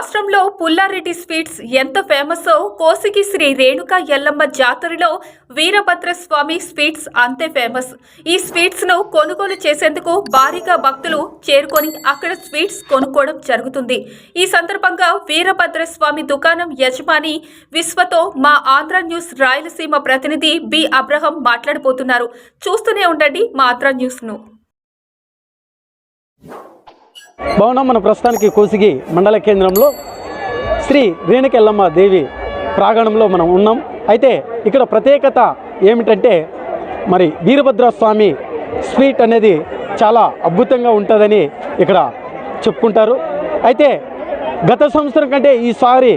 రాష్ట్రంలో పుల్లారెడ్డి స్వీట్స్ ఎంత ఫేమసో కోసికి శ్రీ రేణుక ఎల్లమ్మ జాతరలో వీరభద్రస్వామి స్వీట్స్ అంతే ఫేమస్. ఈ స్వీట్స్ను కొనుగోలు చేసేందుకు భారీగా భక్తులు చేరుకొని అక్కడ స్వీట్స్ కొనుక్కోవడం జరుగుతుంది. ఈ సందర్భంగా వీరభద్రస్వామి దుకాణం యజమాని విశ్వతో మా ఆంధ్ర న్యూస్ రాయలసీమ ప్రతినిధి బి అబ్రహం మాట్లాడబోతున్నారు. చూస్తూనే ఉండండి మా ఆంధ్ర న్యూస్ను. భవనం మన ప్రస్తుతానికి కోసిగి మండల కేంద్రంలో శ్రీ రేణుకెల్లమ్మ దేవి ప్రాంగణంలో మనం ఉన్నాం. అయితే ఇక్కడ ప్రత్యేకత ఏమిటంటే మరి వీరభద్రస్వామి స్వీట్ అనేది చాలా అద్భుతంగా ఉంటుందని ఇక్కడ చెప్పుకుంటారు. అయితే గత సంవత్సరం కంటే ఈసారి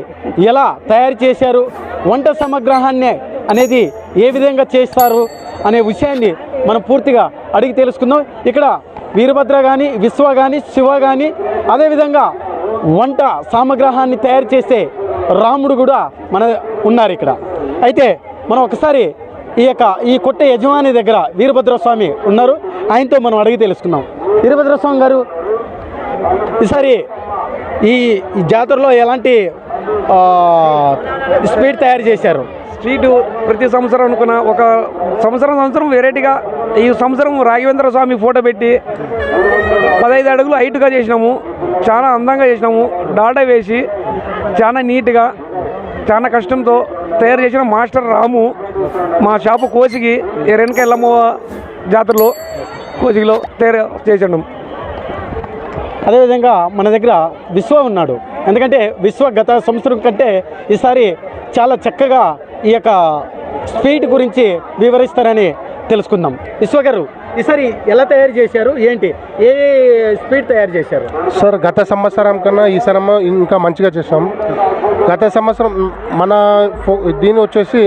ఎలా తయారు చేశారు వంట సమగ్రహాన్ని అనేది ఏ విధంగా చేస్తారు అనే విషయాన్ని మనం పూర్తిగా అడిగి తెలుసుకుందాం. ఇక్కడ వీరభద్ర కానీ విశ్వ కానీ శివ కానీ అదేవిధంగా వంట సామగ్రహాన్ని తయారు చేసే రాముడు కూడా మన ఉన్నారు ఇక్కడ. అయితే మనం ఒకసారి ఈ యొక్క ఈ కొట్ట యజమాని దగ్గర వీరభద్ర స్వామి ఉన్నారు. ఆయనతో మనం అడిగి తెలుసుకుందాం. వీరభద్ర స్వామి గారు ఈసారి ఈ జాతరలో ఎలాంటి స్వీట్ తయారు చేశారు. స్ట్రీట్ ప్రతి సంవత్సరం అనుకున్న ఒక సంవత్సరం సంవత్సరం వెరైటీగా ఈ సంవత్సరం రాఘవేంద్ర స్వామి ఫోటో పెట్టి పదహైదు అడుగులు హైట్గా చేసినాము. చాలా అందంగా చేసినాము. డాటా వేసి చాలా నీట్గా చాలా కష్టంతో తయారు చేసిన మాస్టర్ రాము మా షాపు కోసికి ఈ ఎల్లమ్మ జాతరలో కోసికిలో తయారు చేసినాం. అదేవిధంగా మన దగ్గర విశ్వ ఉన్నాడు. ఎందుకంటే విశ్వ గత సంవత్సరం కంటే ఈసారి చాలా చక్కగా ఈ యొక్క స్వీట్ గురించి వివరిస్తారని తెలుసుకుందాం. విశ్వ గారు ఈసారి ఎలా తయారు చేశారు? ఏంటి? ఏ స్వీట్ తయారు చేశారు? సార్ గత సంవత్సరం కన్నా ఈ సంవత్సరం ఇంకా మంచిగా చేసాం గత సంవత్సరం మన దీని వచ్చేసి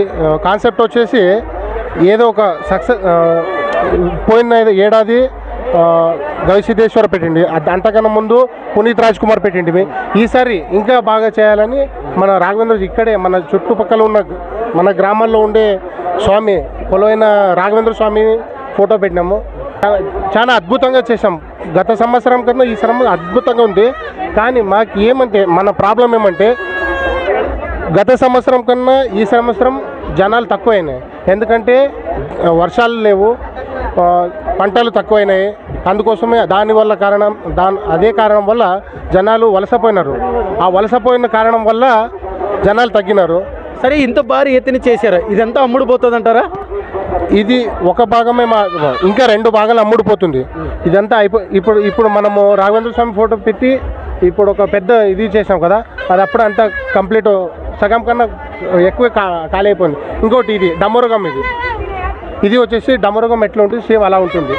కాన్సెప్ట్ వచ్చేసి ఏదో ఒక సక్సెస్ పోయిన ఏడాది గవిసిద్ధేశ్వర పెట్టింది. అంతకన్నా ముందు పునీత్ రాజ్ కుమార్ పెట్టింది ఈసారి ఇంకా బాగా చేయాలని మన రాఘవేంద్ర ఇక్కడే మన చుట్టుపక్కల ఉన్న మన గ్రామాల్లో ఉండే స్వామి పొలవైన రాఘవేంద్ర స్వామి ఫోటో పెట్టినాము. చాలా అద్భుతంగా చేసాం గత సంవత్సరం కన్నా ఈ సంవత్సరం అద్భుతంగా ఉంది. కానీ మాకు ఏమంటే మన ప్రాబ్లం ఏమంటే గత సంవత్సరం కన్నా ఈ సంవత్సరం జనాలు తక్కువైనాయి. ఎందుకంటే వర్షాలు లేవు పంటలు తక్కువైనాయి. అందుకోసమే దానివల్ల కారణం దాని అదే కారణం వల్ల జనాలు వలసపోయినారు ఆ వలసపోయిన కారణం వల్ల జనాలు తగ్గినారు. సరే ఇంత భారీ ఎత్తున చేశారు. ఇదంతా అమ్ముడు పోతుంది అంటారా ఇది ఒక భాగమే మా ఇంకా రెండు భాగాలు అమ్ముడుపోతుంది. ఇదంతా అయిపో ఇప్పుడు ఇప్పుడు మనము రాఘవేంద్ర స్వామి ఫోటో పెట్టి ఇప్పుడు ఒక పెద్ద ఇది చేసాం కదా అది అప్పుడు అంతా కంప్లీట్ సగం కన్నా ఎక్కువ కా ఖాళీ అయిపోయింది. ఇంకోటి ఇది డమరుగం ఇది. ఇది వచ్చేసి డమరుగం ఎట్లా ఉంటుంది? సేమ్ అలా ఉంటుంది.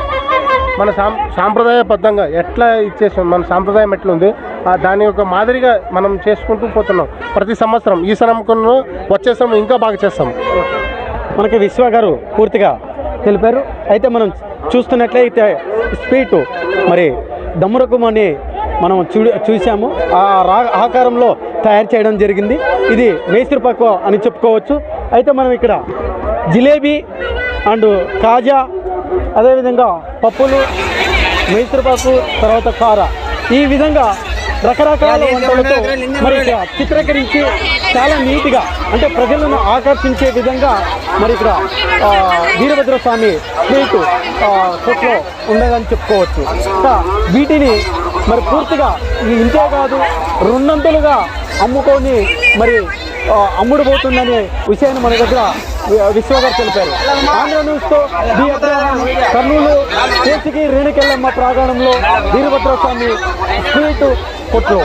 మన సాం సాంప్రదాయబద్ధంగా ఎట్లా ఇచ్చేసాం మన సాంప్రదాయం ఎట్లా ఉంది? ఆ దాని యొక్క మాదిరిగా మనం చేసుకుంటూ పోతున్నాం. ప్రతి సంవత్సరం ఈ సంవత్సరం వచ్చే సంవత్సరం ఇంకా బాగా చేస్తాం. మనకి విశ్వ గారు పూర్తిగా తెలిపారు. అయితే మనం చూస్తున్నట్లయితే స్వీట్ మరి దమ్మురకం అని మనం చూ చూసాము ఆ రా ఆకారంలో తయారు చేయడం జరిగింది. ఇది మేస్త్రి పక్వ అని చెప్పుకోవచ్చు. అయితే మనం ఇక్కడ జిలేబీ అండ్ కాజా అదేవిధంగా పప్పులు మైసూరుపాకు తర్వాత కార. ఈ విధంగా రకరకాల వంటలతో మరి ఇక్కడ చిత్రీకరించి చాలా నీట్గా అంటే ప్రజలను ఆకర్షించే విధంగా మరి ఇక్కడ వీరభద్ర స్వామి స్వీట్ ఆ, కొట్లో ఉండదని చెప్పుకోవచ్చు. వీటిని మరి పూర్తిగా ఇంతే కాదు రెండంతులుగా అమ్ముకొని మరి అమ్ముడుపోతుందనే అమ్ముడు విషయాన్ని మన దగ్గర విశ్వగారు తెలిపారు. ఆంధ్ర న్యూస్తో కర్నూలు కేసుకి రేణుకెళ్ళమ్మ ప్రాంగణంలో వీరభద్రస్వామి స్ట్రీట్ స్వీట్